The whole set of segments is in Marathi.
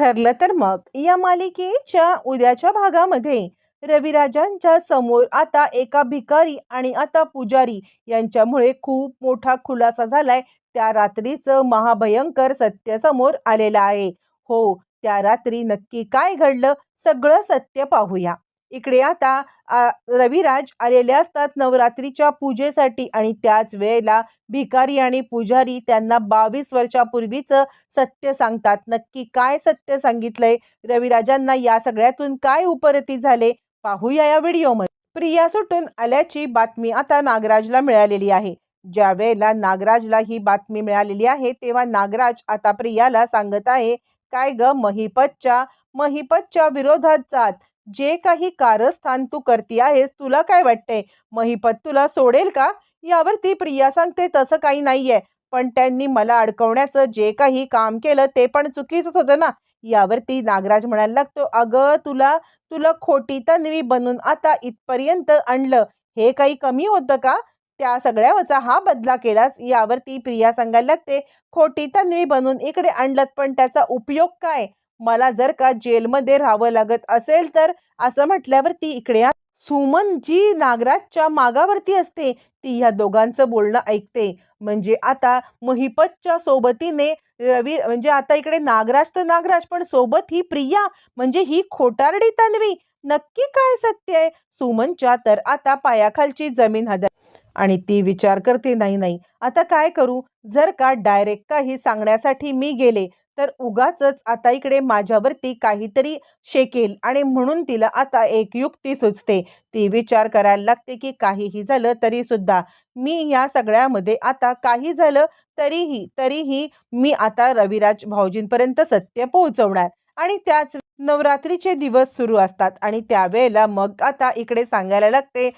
ठरलं तर मग. या मालिकेच्या उद्याच्या भागामध्ये रविराजांच्या समोर आता एका भिकारी आणि आता पुजारी यांच्यामुळे खूप मोठा खुलासा झालाय. त्या रात्रीचं महाभयंकर सत्य समोर आलेलं आहे. हो त्या रात्री नक्की काय घडलं सगळं सत्य पाहूया. इकडे आता रविराज आलेले असतात नवरात्रीच्या पूजेसाठी आणि त्याच वेळेला भिकारी आणि पुजारी त्यांना बावीस वर्षापूर्वीचं सत्य सांगतात. नक्की काय सत्य सांगितलंय? रविराजांना या सगळ्यातून काय उपरती झाले? पाहूया या व्हिडिओमध्ये. प्रिया सुटून आल्याची बातमी आता नागराजला मिळालेली आहे. ज्या वेळेला नागराजला ही बातमी मिळालेली आहे तेव्हा नागराज आता प्रियाला सांगत आहे काय ग महिपतच्या महिपतच्या विरोधात जात. जे काही कारस्थान तू करती आहेस तुला काय वाटते महिपत तुला सोडेल का? यावर ती प्रिया सांगते तसं काही नाहीये. पण त्यांनी मला अडकवण्याचं जे काही काम केलं ते पण चुकीचंच होतं ना. यावरती नागराज म्हणायला लागतो अगं तुला तुला खोटी तन्वी बनून आता इथपर्यंत आणलं. हे काही कमी होतं का? त्या सगळ्यावरचा हा बदला केलास. यावरती प्रिया सांगायला लागते खोटी तन्वी बनून इकडे आणलं पण त्याचा उपयोग काय? मला जर का जेलमध्ये राहावं लागत असेल तर असं म्हटल्यावरती इकडे सुमन जी नागराजच्या मागावरती असते. ती ह्या दोघांचं बोलणं ऐकते. म्हणजे आता महिपतच्या सोबतीने रवी म्हणजे आता इकडे नागराज तर नागराज पण सोबत ही प्रिया म्हणजे ही खोटारडी तन्वी. नक्की काय सत्य आहे? सुमनच्या तर आता पायाखालची जमीन हदर आणि ती विचार करते नाही नाही. आता काय करू? जर का डायरेक्ट काही सांगण्यासाठी मी गेले तर उगाचच आता इकडे माझ्यावरती काहीतरी शेकेल आणि म्हणून तिला आता एक युक्ती सुचते. ती विचार करायला लागते की काहीही झालं तरी सुद्धा मी या सगळ्यामध्ये आता काही झालं तरीही तरीही मी आता रविराज भाऊजींपर्यंत सत्य पोहोचवणार. आणि त्याच नवरात्रीचे दिवस सुरू असतात आणि त्यावेळेला मग आता इकडे सांगायला लागते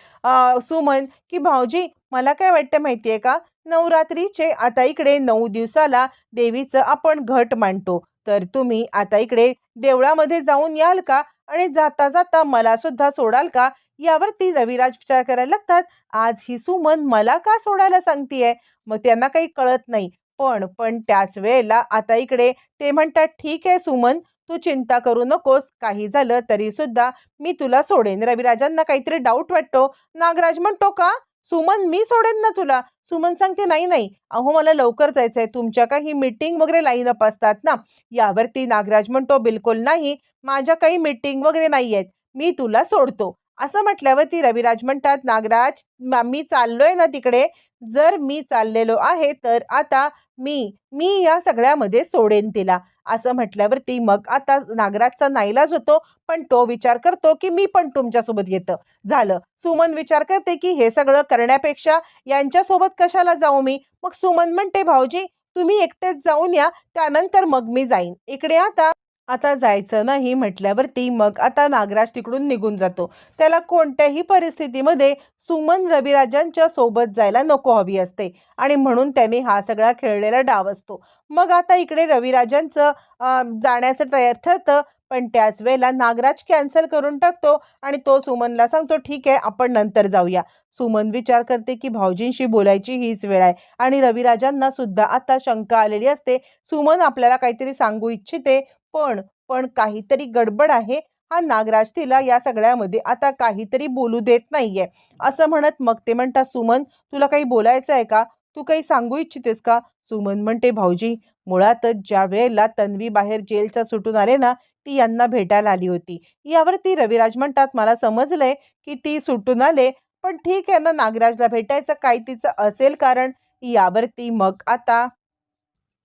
सुमन की भाऊजी मला काय वाटतं माहिती आहे का? नवरात्रीचे आता इकडे नऊ दिवसाला देवीचं आपण घट मांडतो तर तुम्ही आता इकडे देवळामध्ये जाऊन याल का? आणि जाता जाता मला सुद्धा सोडाल का? यावरती रविराज विचार करायला लागतात. आज ही सुमन मला का सोडायला सांगतीये? मग त्यांना काही कळत नाही. पण पण त्याच वेळेला आता इकडे ते म्हणतात ठीक आहे सुमन तू चिंता करू नकोस. काही झालं तरी सुद्धा मी तुला सोडेन. रविराजांना काहीतरी डाऊट वाटतो. नागराज म्हणतो का? सुमन मी सोडेन ना तुला? सुमन सांगते नाही नाही अहो मला लवकर जायचं आहे तुमच्या काही मीटिंग वगैरे लाईन अप असतात ना यावरती नागराज म्हणतो बिलकुल नाही माझ्या काही मीटिंग वगैरे नाही आहेत मी तुला सोडतो. असं म्हटल्यावरती रविराज म्हणतात नागराज मा- मी चाललोय ना तिकडे. जर मी चाललेलो आहे तर आता मी मी या सगळ्यामध्ये सोडेन तिला. असं म्हटल्यावरती मग आता नागराजचा नाईलाज होतो पण तो विचार करतो की मी पण तुमच्यासोबत येतं. झालं. सुमन विचार करते की हे सगळं करण्यापेक्षा यांच्यासोबत कशाला जाऊ मी? मग सुमन म्हणते भाऊजी तुम्ही एकटेच जाऊन या त्यानंतर मग मी जाईन. इकडे आता आता जायचं नाही म्हटल्यावरती मग आता नागराज तिकडून निघून जातो. त्याला कोणत्याही परिस्थितीमध्ये सुमन रविराजांच्या सोबत जायला नको हवी असते आणि म्हणून त्याने हा सगळा खेळलेला डाव असतो. मग आता इकडे रविराजांचं जाण्याचं तयार ठरतं पण त्याच वेळेला नागराज कॅन्सल करून टाकतो आणि तो सुमनला सांगतो ठीक आहे आपण नंतर जाऊया. सुमन विचार करते की भाऊजींशी बोलायची हीच वेळ आहे आणि रविराजांना सुद्धा आता शंका आलेली असते. सुमन आपल्याला काहीतरी सांगू इच्छिते पण पण काहीतरी गडबड आहे. हा नागराज तिला या सगळ्यामध्ये आता काहीतरी बोलू देत नाहीये. असं म्हणत मग ते म्हणतात सुमन तुला काही बोलायचं आहे का? तू काही सांगू इच्छितेस का? सुमन म्हणते भाऊजी मुळातच ज्या वेळेला तन्वी बाहेर जेलच्या सुटून आले ना ती यांना भेटायला आली होती. यावरती रविराज म्हणतात मला समजलंय की ती सुटून आले पण ठीक आहे ना नागराजला भेटायचं काय तिचं असेल कारण यावरती मग आता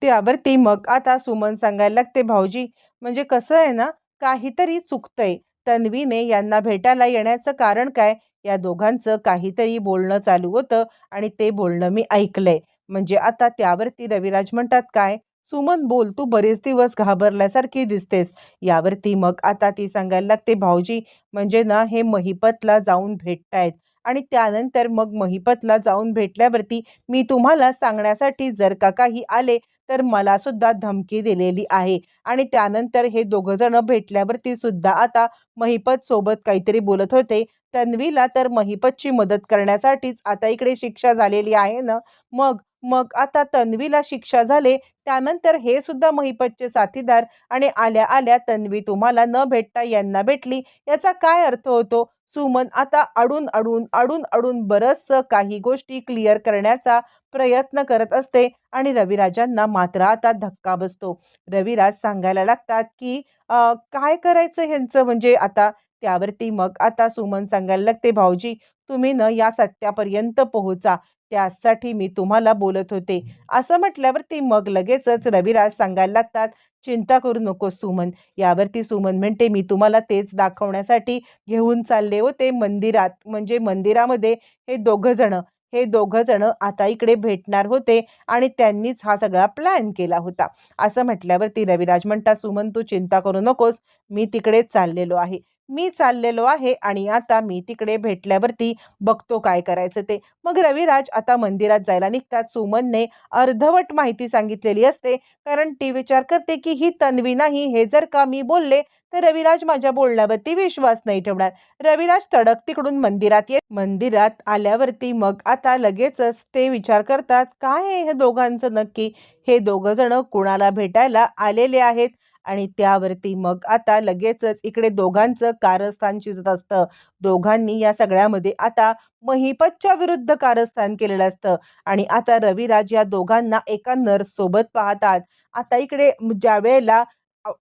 त्यावरती मग आता सुमन सांगायला लागते भाऊजी म्हणजे कसं आहे ना काहीतरी चुकतंय. तन्वीने यांना भेटायला येण्याचं कारण काय? या दोघांचं काहीतरी बोलणं चालू होतं आणि ते बोलणं मी ऐकलंय. म्हणजे आता त्यावरती रविराज म्हणतात काय? सुमन बोल तू बरेच दिवस घाबरल्यासारखी दिसतेस. यावरती मग आता ती सांगायला लागते भाऊजी म्हणजे ना हे महिपतला जाऊन भेटतायत. आणि त्यानंतर मग महिपतला जाऊन भेटल्यावरती मी तुम्हाला सांगण्यासाठी जर का काही आले तर मला सुद्धा धमकी दिलेली आहे. आणि त्यानंतर हे दोघं जण भेटल्यावरती सुद्धा आता महिपत सोबत काहीतरी बोलत होते. तन्वीला तर महिपतची मदत करण्यासाठीच आता इकडे शिक्षा झालेली आहे ना? मग मग आता तन्वीला शिक्षा झाले त्यानंतर हे सुद्धा महिपतचे साथीदार आणि आल्या आल्या तन्वी तुम्हाला न भेटता यांना भेटली याचा काय अर्थ होतो? सुमन आता अडून अडून अडून अडून बरंचसं काही गोष्टी क्लिअर करण्याचा प्रयत्न करत असते आणि रविराजांना मात्र आता धक्का बसतो. रविराज सांगायला लागतात की काय करायचं ह्यांचं? म्हणजे आता त्यावरती मग आता सुमन सांगायला लागते भाऊजी तुम्ही न या सत्यापर्यंत पोहोचा. त्यासाठी मी तुम्हाला बोलत होते. असं म्हटल्यावरती मग लगेचच रविराज सांगायला लागतात चिंता करू नको सुमन. यावरती सुमन म्हणते मी तुम्हाला तेच दाखवण्यासाठी घेऊन चालले होते मंदिरात म्हणजे मंदिरामध्ये हे दोघं जण. हे दोघं जण आता इकडे भेटणार होते आणि त्यांनीच हा सगळा प्लॅन केला होता. असं म्हटल्यावरती रविराज म्हणता सुमन तू चिंता करू नकोस. मी तिकडे चाललेलो आहे. मी चाललेलो आहे आणि आता मी तिकडे भेटल्यावरती बघतो काय करायचं ते. मग रविराज आता मंदिरात जायला निघतात. सुमनने अर्धवट माहिती सांगितलेली असते. कारण ती विचार करते की ही तन्वी नाही हे जर का मी बोलले तर रविराज माझ्या बोलण्यावरती विश्वास नाही ठेवणार. रविराज तडक तिकडून मंदिरात येत मंदिरात आल्यावरती मग आता लगेचच ते विचार करतात काय आहे हे दोघांचं नक्की? हे दोघं जण कुणाला भेटायला आलेले आहेत? आणि त्यावरती मग आता लगेचच इकडे दोघांचं कारस्थान शिजत असतं. दोघांनी या सगळ्यामध्ये आता महिपतच्या विरुद्ध कारस्थान केलेलं असतं. आणि आता रविराज या दोघांना एका नर्स सोबत पाहतात. आता इकडे ज्या वेळेला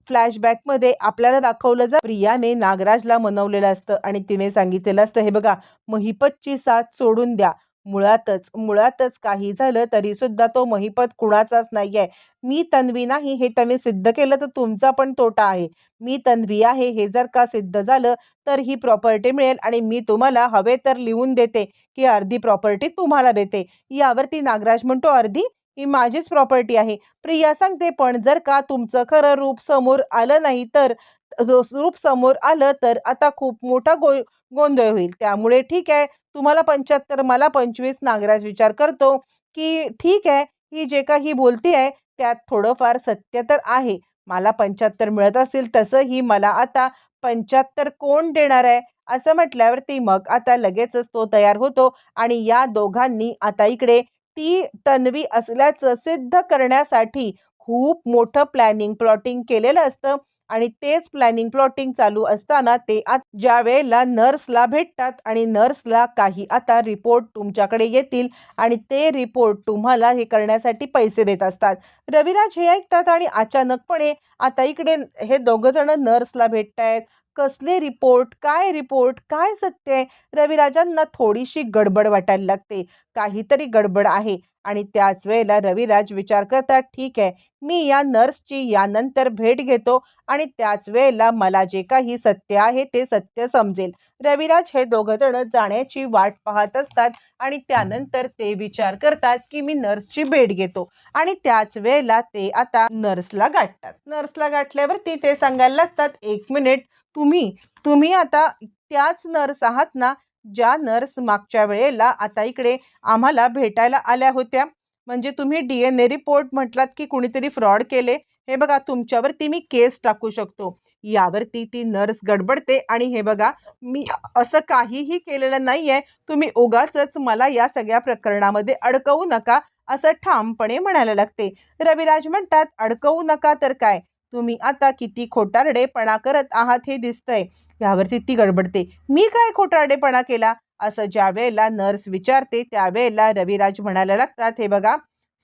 फ्लॅशबॅकमध्ये आपल्याला दाखवलं जा प्रियाने नागराजला मनवलेलं असतं आणि तिने सांगितलेलं असतं हे बघा महिपतची साथ सोडून द्या. मुळातच मुळातच काही झालं तरी सुद्धा तो महिपत कुणाचाच नाहीये. मी तन्वी नाही हे त्याने सिद्ध केलं तर तुमचा पण तोटा आहे. मी तन्वी आहे हे जर का सिद्ध झालं तर ही प्रॉपर्टी मिळेल आणि मी तुम्हाला हवे तर लिहून देते की अर्धी प्रॉपर्टी तुम्हाला देते. यावरती नागराज म्हणतो अर्धी ही माझीच प्रॉपर्टी आहे. प्रिया सांगते पण जर का तुमचं खरं रूप समोर आलं नाही तर जो रूप समोर आलं तर आता खूप मोठा गो गोंधळ होईल. त्यामुळे ठीक आहे तुम्हाला पंच्याहत्तर मला पंचवीस नागराज विचार करतो की ठीक आहे ही जे काही बोलते आहे त्यात थोडंफार सत्य तर आहे. मला पंच्याहत्तर मिळत असेल तसंही मला आता पंच्याहत्तर कोण देणार आहे? असं म्हटल्यावरती मग आता लगेचच तो तयार होतो आणि या दोघांनी आता इकडे ती तन्वी असल्याचं सिद्ध करण्यासाठी खूप मोठं प्लॅनिंग प्लॉटिंग केलेलं असतं. आणि तेच प्लॅनिंग प्लॉटिंग चालू असताना ते आत ज्या वेळेला नर्सला भेटतात आणि नर्सला काही आता रिपोर्ट तुमच्याकडे येतील आणि ते रिपोर्ट तुम्हाला हे करण्यासाठी पैसे देत असतात. रविराज हे ऐकतात आणि अचानकपणे आता इकडे हे दोघं जण नर्सला भेटतायत. कसले रिपोर्ट काय रिपोर्ट काय सत्य आहे? रविराजांना थोडीशी गडबड वाटायला लागते. काहीतरी गडबड आहे. आणि त्याच वेळेला रविराज विचार करतात ठीक आहे मी या नर्सची यानंतर भेट घेतो आणि त्याच वेळेला मला जे काही सत्य आहे ते सत्य समजेल. रविराज हे दोघं जण जाण्याची वाट पाहत असतात आणि त्यानंतर ते विचार करतात की मी नर्सची भेट घेतो आणि त्याच वेळेला ते आता नर्सला गाठतात. नर्सला गाठल्यावरती ते सांगायला लागतात एक मिनिट तुम्ही तुम्ही आता त्याच नर्स आहात ना ज्या नर्स मागच्या वेळेला आता इकडे आम्हाला भेटायला आल्या होत्या. म्हणजे तुम्ही डी एन ए रिपोर्ट म्हटलात की कुणीतरी फ्रॉड केले. हे बघा तुमच्यावरती मी केस टाकू शकतो. यावरती ती नर्स गडबडते आणि हे बघा मी असं काहीही केलेलं नाही आहे तुम्ही उगाचच मला या सगळ्या प्रकरणामध्ये अडकवू नका असं ठामपणे म्हणायला लागते. रविराज म्हणतात अडकवू नका तर काय? तुम्ही आता किती खोटारडेपणा करत आहात हे दिसतंय. यावरती ती गडबडते. मी काय खोटारडेपणा केला? असं ज्या वेळेला नर्स विचारते त्यावेळेला रविराज म्हणायला लागतात हे बघा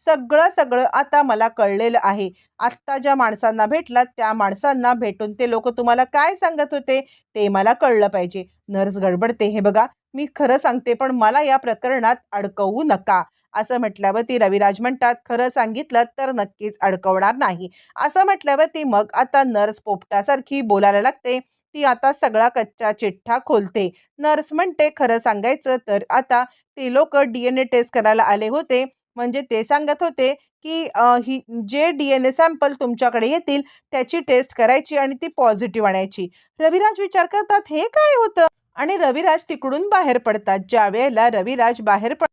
सगळं सगळं आता मला कळलेलं आहे. आत्ता ज्या माणसांना भेटलात त्या माणसांना भेटून ते लोक तुम्हाला काय सांगत होते? ते मला कळलं पाहिजे. नर्स गडबडते हे बघा मी खरं सांगते पण मला या प्रकरणात अडकवू नका. असं म्हटल्यावरती रविराज म्हणतात खरं सांगितलं तर नक्कीच अडकवणार नाही. असं म्हटल्यावरती मग आता नर्स पोपटासारखी बोलायला लागते. ती आता सगळा कच्चा चिठ्ठा खोलते. नर्स म्हणते खरं सांगायचं तर आता ते लोक डी एन ए टेस्ट करायला आले होते. म्हणजे ते सांगत होते की ही जे डी एन ए सॅम्पल तुमच्याकडे येतील त्याची टेस्ट करायची आणि ती पॉझिटिव्ह आणायची. रविराज विचार करतात हे काय होतं? आणि रविराज तिकडून बाहेर पडतात. ज्या वेळेला रविराज बाहेर पड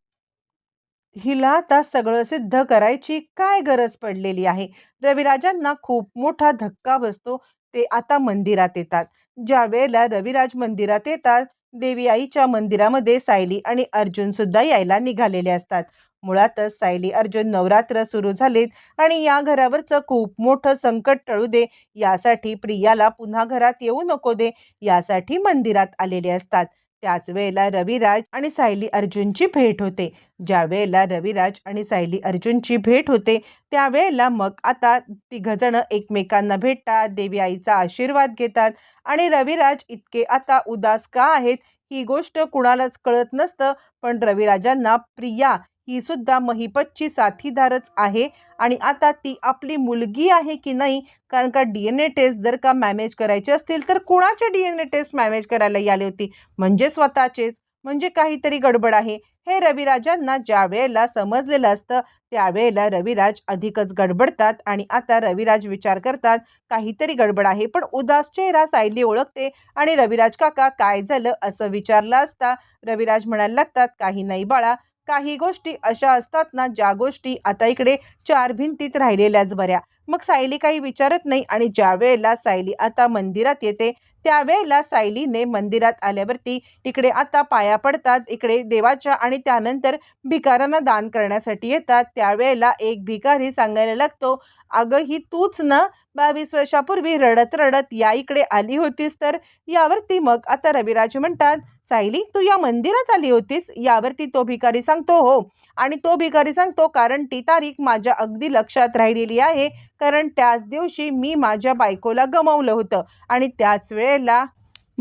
हिला आता सगळं सिद्ध करायची काय गरज पडलेली आहे? रविराजांना खूप मोठा धक्का बसतो ते आता मंदिरात येतात. ज्या वेळेला रविराज मंदिरात येतात देवी आईच्या मंदिरामध्ये सायली आणि अर्जुन सुद्धा यायला निघालेले असतात. मुळातच सायली अर्जुन नवरात्र सुरू झालेत आणि या घरावरचं खूप मोठं संकट टळू दे यासाठी प्रियाला पुन्हा घरात येऊ नको दे यासाठी मंदिरात आलेले असतात. त्याच वेळेला रविराज आणि सायली अर्जुनची भेट होते. ज्या वेळेला रविराज आणि सायली अर्जुनची भेट होते त्यावेळेला मग आता तिघंजणं एकमेकांना भेटतात देवी आईचा आशीर्वाद घेतात आणि रविराज इतके आता उदास का आहेत ही गोष्ट कुणालाच कळत नसतं. पण रविराजांना प्रिया ही सुद्धा महिपतची साथीदारच आहे. आणि आता ती आपली मुलगी आहे की नाही कारण का डी एन ए टेस्ट जर का मॅनेज करायची असतील तर कुणाचे D N A test manage करायला आली होती? म्हणजे स्वतःचेच. म्हणजे काहीतरी गडबड आहे. हे रविराजांना ज्या वेळेला समजलेलं असतं त्यावेळेला रविराज अधिकच गडबडतात आणि आता रविराज विचार करतात काहीतरी गडबड आहे पण उदास चेहरा सायली ओळखते आणि रविराज काका काय झालं? असं विचारलं असता. रविराज म्हणायला लागतात काही नाही बाळा काही गोष्टी अशा असतात ना ज्या गोष्टी आता इकडे चार भिंतीत राहिलेल्याच बऱ्या. मग सायली काही विचारत नाही आणि ज्या वेळेला सायली आता मंदिरात येते त्यावेळेला सायलीने मंदिरात आल्यावरती इकडे आता पाया पडतात इकडे देवाच्या आणि त्यानंतर भिकाऱ्यांना दान करण्यासाठी येतात. त्यावेळेला एक भिकारी सांगायला लागतो अगं ही तूच ना बावीस वर्षापूर्वी रडत रडत या इकडे आली होतीस तर यावरती मग आता रविराज म्हणतात सायली तू या मंदिरात आली होतीस? यावरती तो भिकारी सांगतो हो. आणि तो भिकारी सांगतो कारण ती तारीख माझ्या अगदी लक्षात राहिलेली आहे. कारण त्याच दिवशी मी माझ्या बायकोला गमावलं होतं आणि त्याच वेळेला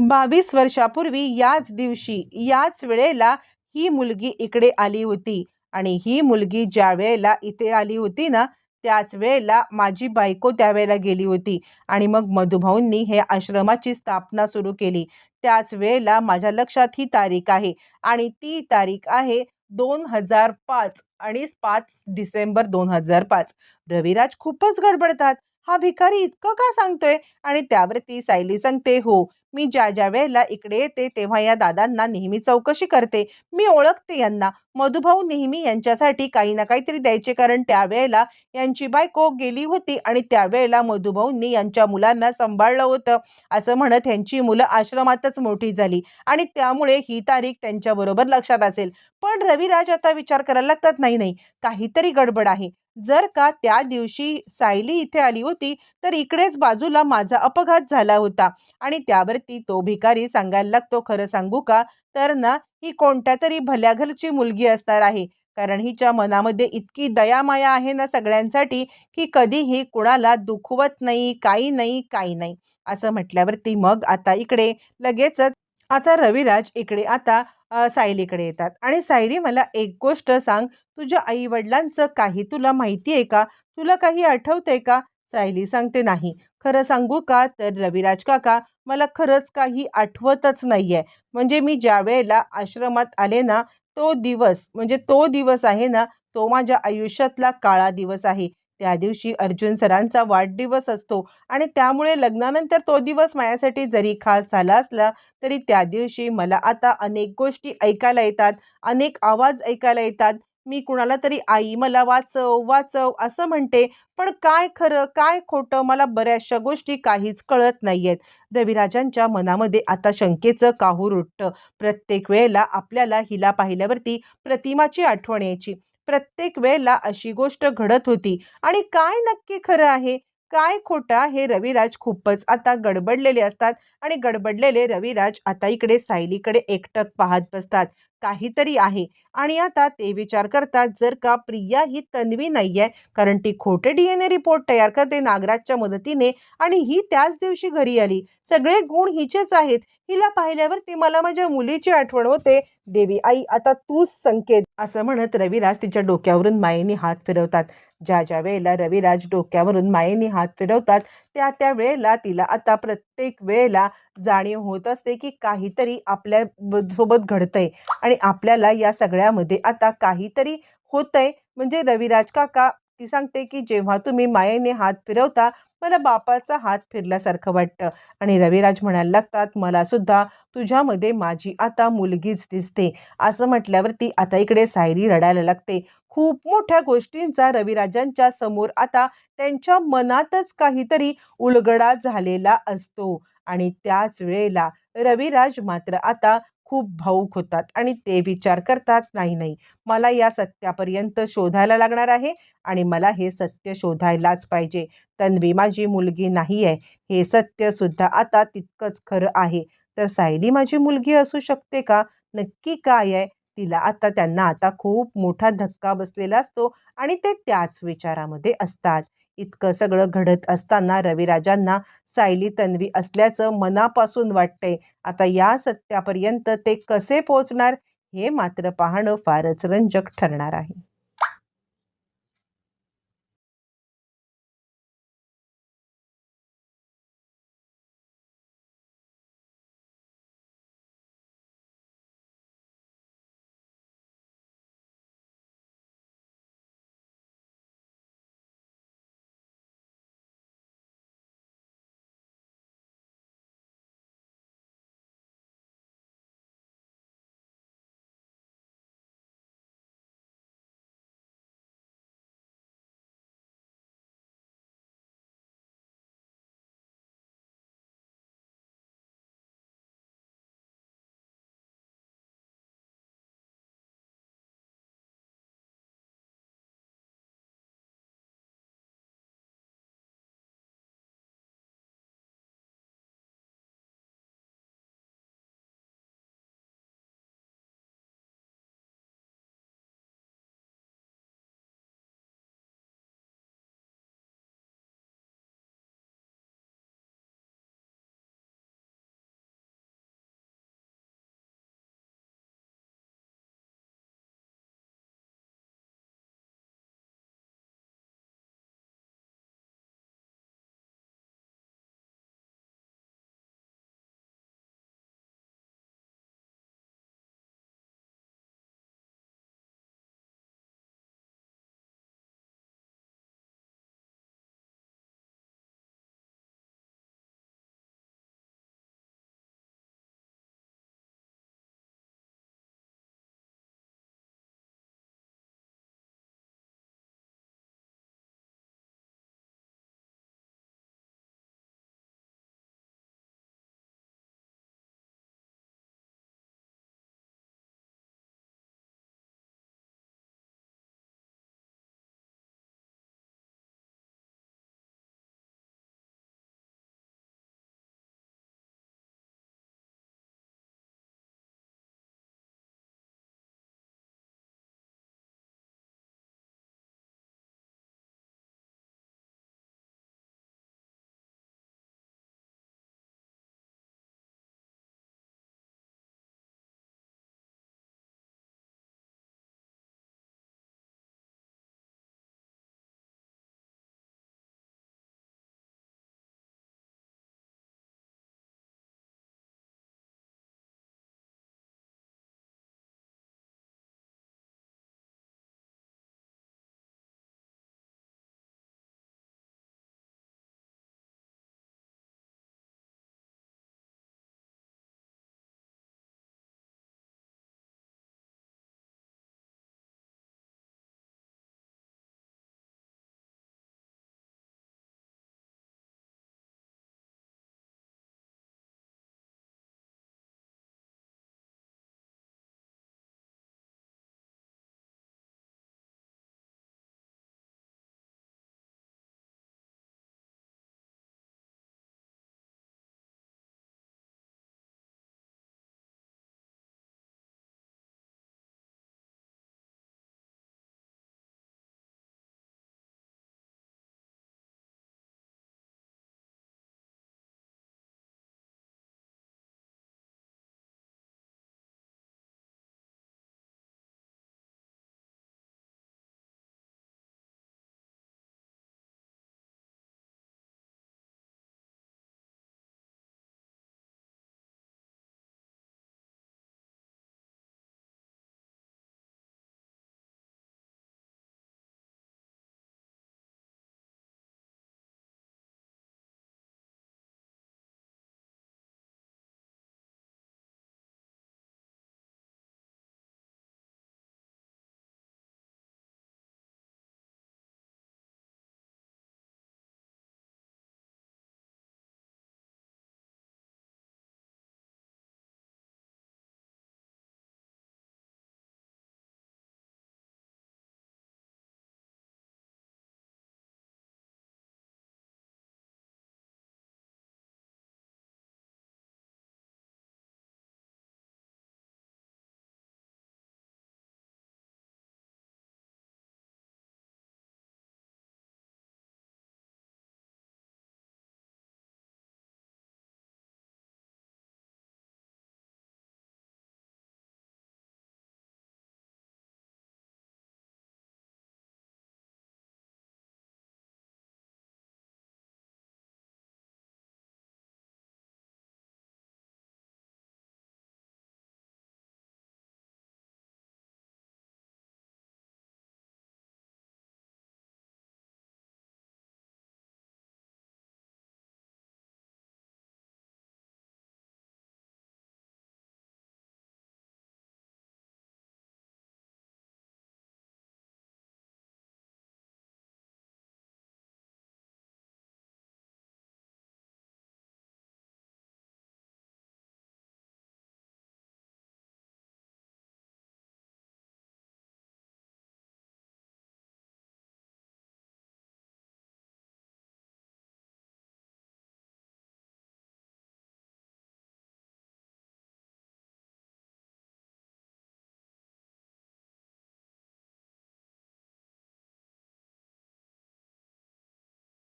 बावीस वर्षापूर्वी याच दिवशी याच वेळेला ही मुलगी इकडे आली होती. आणि ही मुलगी ज्या वेळेला इथे आली होती ना त्याच वेळेला माझी बायको त्यावेळेला गेली होती. आणि मग मधुभाऊंनी हे आश्रमाची स्थापना सुरू केली. त्याच वेळेला माझ्या लक्षात ही तारीख आहे आणि ती तारीख आहे दोन हजार पाच आणि पाच डिसेंबर दोन हजार पाच. रविराज खूपच गडबडतात. हा भिकारी इतकं का सांगतोय? आणि त्यावरती सायली सांगते हो मी ज्या ज्या वेळेला इकडे येते तेव्हा या दादांना नेहमी चौकशी करते. मी ओळखते यांना. मधुभाऊ नेहमी यांच्यासाठी काही ना काहीतरी द्यायचे कारण त्यावेळेला यांची बायको गेली होती आणि त्यावेळेला मधुभाऊंनी यांच्या मुलांना सांभाळलं होतं. असं म्हणत यांची मुलं आश्रमातच मोठी झाली. आणि त्यामुळे ही तारीख त्यांच्याबरोबर लक्षात असेल. पण रविराज आता विचार करायला लागतात नाही नाही काहीतरी गडबड आहे. जर का त्या दिवशी सायली इथे आली होती तर इकडेच बाजूला माझा अपघात झाला होता. आणि त्यावरती तो भिकारी सांगायला लागतो खरं सांगू का? तर ना ही कोणत्या तरी भल्या घरची मुलगी असणार आहे. कारण हिच्या मनामध्ये इतकी दयामाया आहे ना सगळ्यांसाठी की कधीही कुणाला दुखवत नाही काही नाही काही नाही. असं म्हटल्यावरती मग आता इकडे लगेचच आता रविराज इकडे आता सायलीकडे येतात. आणि सायली मला एक गोष्ट सांग. तुझ्या आई वडिलांचं काही तुला माहिती आहे का? तुला काही आठवतंय का? सायली सांगते नाही. खरं सांगू का? तर रविराज काका मला खरंच काही आठवतच नाही आहे म्हणजे मी ज्या वेळेला आश्रमात आले ना तो दिवस म्हणजे तो दिवस आहे ना तो माझ्या आयुष्यातला काळा दिवस आहे. त्या दिवशी अर्जुन सरांचा वाढदिवस असतो आणि त्यामुळे लग्नानंतर तो दिवस माझ्यासाठी जरी खास झाला असला तरी त्या दिवशी मला आता अनेक गोष्टी ऐकायला येतात अनेक आवाज ऐकायला येतात. मी कुणाला तरी आई मला वाचव वाचव असं म्हणते. पण काय खरं काय खोटं मला बऱ्याचशा गोष्टी काहीच कळत नाही आहेत रविराजांच्या मनामध्ये आता शंकेचं काहूर उठतं. प्रत्येक वेळेला आपल्याला हिला पाहिल्यावरती प्रतिमाची आठवण यायची. प्रत्येक वेळेला अशी गोष्ट घडत होती. आणि काय नक्की खरं आहे? काय खोटा हे रविराज खूपच आता गडबडलेले असतात. आणि गडबडलेले रविराज आता इकडे सायलीकडे एकटक पाहत बसतात. काहीतरी आहे. आणि आता ते विचार करतात जर का प्रिया ही तन्वी नाही आहे कारण ती खोटे डी एन ए रिपोर्ट तयार करते नागराजच्या मदतीने आणि ही त्याच दिवशी घरी आली. सगळे गुण हिचेच आहेत. हिला पाहिल्यावर मला माझ्या मुलीची आठवण होते. देवी आई आता तूच संकेत असं म्हणत रविराज तिच्या डोक्यावरून मायेने हात फिरवतात. ज्या ज्या वेळेला रविराज डोक्यावरून मायेने हात फिरवतात त्या त्या वेळेला तिला आता प्रत्येक वेळेला जाणीव होत असते की काहीतरी आपल्यासोबत घडतंय. आणि आपल्याला या सगळ्यामध्ये आता काहीतरी होतंय. म्हणजे रविराज काका ती सांगते की जेव्हा तुम्ही मायेने हात फिरवता मला बापाचा हात फिरल्यासारखं वाटतं. आणि रविराज म्हणायला लागतात मला सुद्धा तुझ्यामध्ये माझी आता मुलगीच दिसते. असं म्हटल्यावरती आता इकडे सायरी रडायला लागते. खूप मोठ्या गोष्टींचा रविराजांच्या समोर आता त्यांच्या मनातच काहीतरी उलगडा झालेला असतो. आणि त्याच वेळेला रविराज मात्र आता खूप भावूक होतात आणि ते विचार करतात नाही नाही मला या सत्यापर्यंत शोधायला लागणार आहे आणि मला हे सत्य शोधायलाच पाहिजे. तन्वी माझी मुलगी नाही आहे. हे सत्यसुद्धा आता तितकंच खरं आहे. तर सायली माझी मुलगी असू शकते का? नक्की काय आहे? तिला आता त्यांना आता खूप मोठा धक्का बसलेला असतो आणि ते त्याच विचारामध्ये असतात. इतकं सगळं घडत असताना रविराजांना सायली तन्वी असल्याचं मनापासून वाटते आता या सत्यापर्यंत ते कसे पोचणार हे मात्र पाहणं फारच रंजक ठरणार आहे.